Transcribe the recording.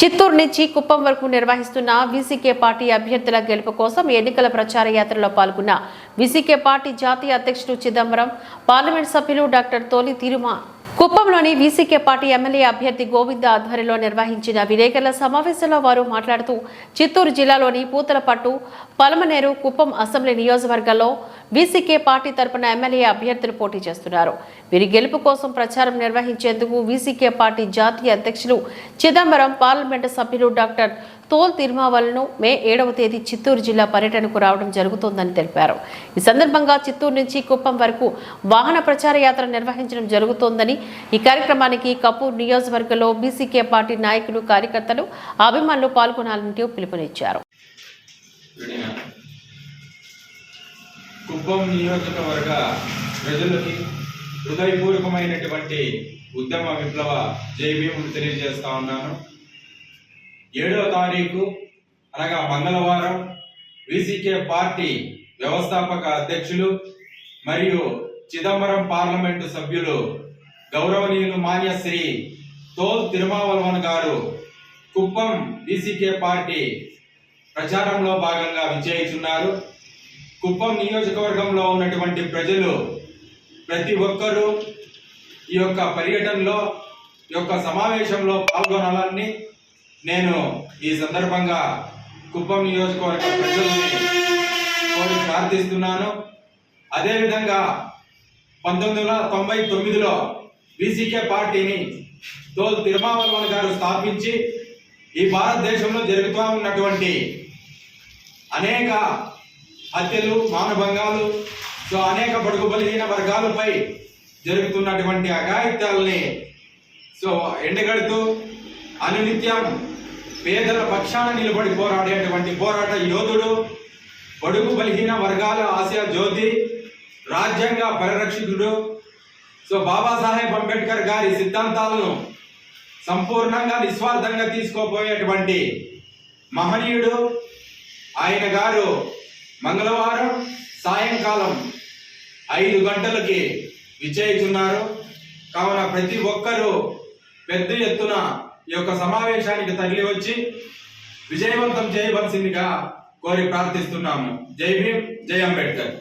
చిత్తూరు నుంచి కుప్పం వరకు నిర్వహిస్తున్న వీసీకే పార్టీ అభ్యర్థుల గెలుపు కోసం ఎన్నికల ప్రచార యాత్రలో పాల్గొన్న వీసీకే పార్టీ జాతీయ అధ్యక్షుడు చిదంబరం పార్లమెంట్ సభ్యులు డాక్టర్ తోలి తిరుమ కుప్పంలోని వీసీకే పార్టీ ఎమ్మెల్యే అభ్యర్థి గోవింద ఆధ్వర్యంలో నిర్వహించిన విలేకరుల సమావేశంలో వారు మాట్లాడుతూ చిత్తూరు జిల్లాలోని పూతలపట్టు పలమనేరు కుప్పం అసెంబ్లీ నియోజకవర్గాల్లో వీసీకే పార్టీ తరపున ఎమ్మెల్యే అభ్యర్థులు పోటీ చేస్తున్నారు. వీరి గెలుపు కోసం ప్రచారం నిర్వహించేందుకు వీసీకే పార్టీ జాతీయ అధ్యక్షులు చిదంబరం పార్లమెంటు సభ్యులు డాక్టర్ తోల్ తిరుమావలను మే ఏడవ తేదీ చిత్తూరు జిల్లా పర్యటనకు రావడం జరుగుతోందని తెలిపారు. ఈ సందర్భంగా చిత్తూరు నుంచి కుప్పం వరకు వాహన ప్రచార యాత్ర నిర్వహించడం జరుగుతోందని ఈ కార్యక్రమానికి కపూర్ నియోజకవర్గంలో బీసీకే పార్టీ నాయకులు కార్యకర్తలు అభిమానులు పాల్గొనాలంటూ పిలుపునిచ్చారు. కుప్పం నియోజకవర్గ ప్రజలకి హృదయపూర్వకమైనటువంటి ఉద్యమ విప్లవ జైభీములు తెలియజేస్తా ఉన్నాను. ఏడవ తారీఖు అనగా మంగళవారం విసికే పార్టీ వ్యవస్థాపక అధ్యక్షులు మరియు చిదంబరం పార్లమెంటు సభ్యులు గౌరవనీయులు మాన్యశ్రీ తోల్ తిరుమావలవన్ గారు కుప్పం విసికే పార్టీ ప్రచారంలో భాగంగా విజయించున్నారు కుప్పం నియోజకవర్గంలో ఉన్నటువంటి ప్రజలు ప్రతి ఒక్కరూ ఈ యొక్క పర్యటనలో ఈ యొక్క సమావేశంలో పాల్గొనాలని నేను ఈ సందర్భంగా కుప్పం నియోజకవర్గ ప్రజల్ని కోరి ప్రార్థిస్తున్నాను. అదేవిధంగా పంతొమ్మిది వందల తొంభై తొమ్మిదిలో బీసీకే పార్టీని తోల్ తిరుమావలవన్ గారు స్థాపించి ఈ భారతదేశంలో జరుగుతూ ఉన్నటువంటి అనేక హత్యలు మానభంగాలు సో అనేక బడుగు బలహీన వర్గాలపై జరుగుతున్నటువంటి అఘాయిత్యాలని సో ఎండగడుతూ అనునిత్యం పేదల పక్షాన నిలబడి పోరాడేటువంటి పోరాట యోధుడు బడుగు బలహీన వర్గాల ఆశయ జ్యోతి రాజ్యాంగ పరిరక్షకుడు సో బాబాసాహెబ్ అంబేద్కర్ గారి సిద్ధాంతాలను సంపూర్ణంగా నిస్వార్థంగా తీసుకోపోయేటువంటి మహనీయుడు ఆయన గారు మంగళవారం సాయంకాలం ఐదు గంటలకి విజయిస్తున్నారు కావున ప్రతి ఒక్కరూ పెద్ద ఎత్తున ఈ యొక్క సమావేశానికి తరలి వచ్చి విజయవంతం చేయవలసిందిగా కోరి ప్రార్థిస్తున్నాము. జై భీమ్ జై అంబేద్కర్.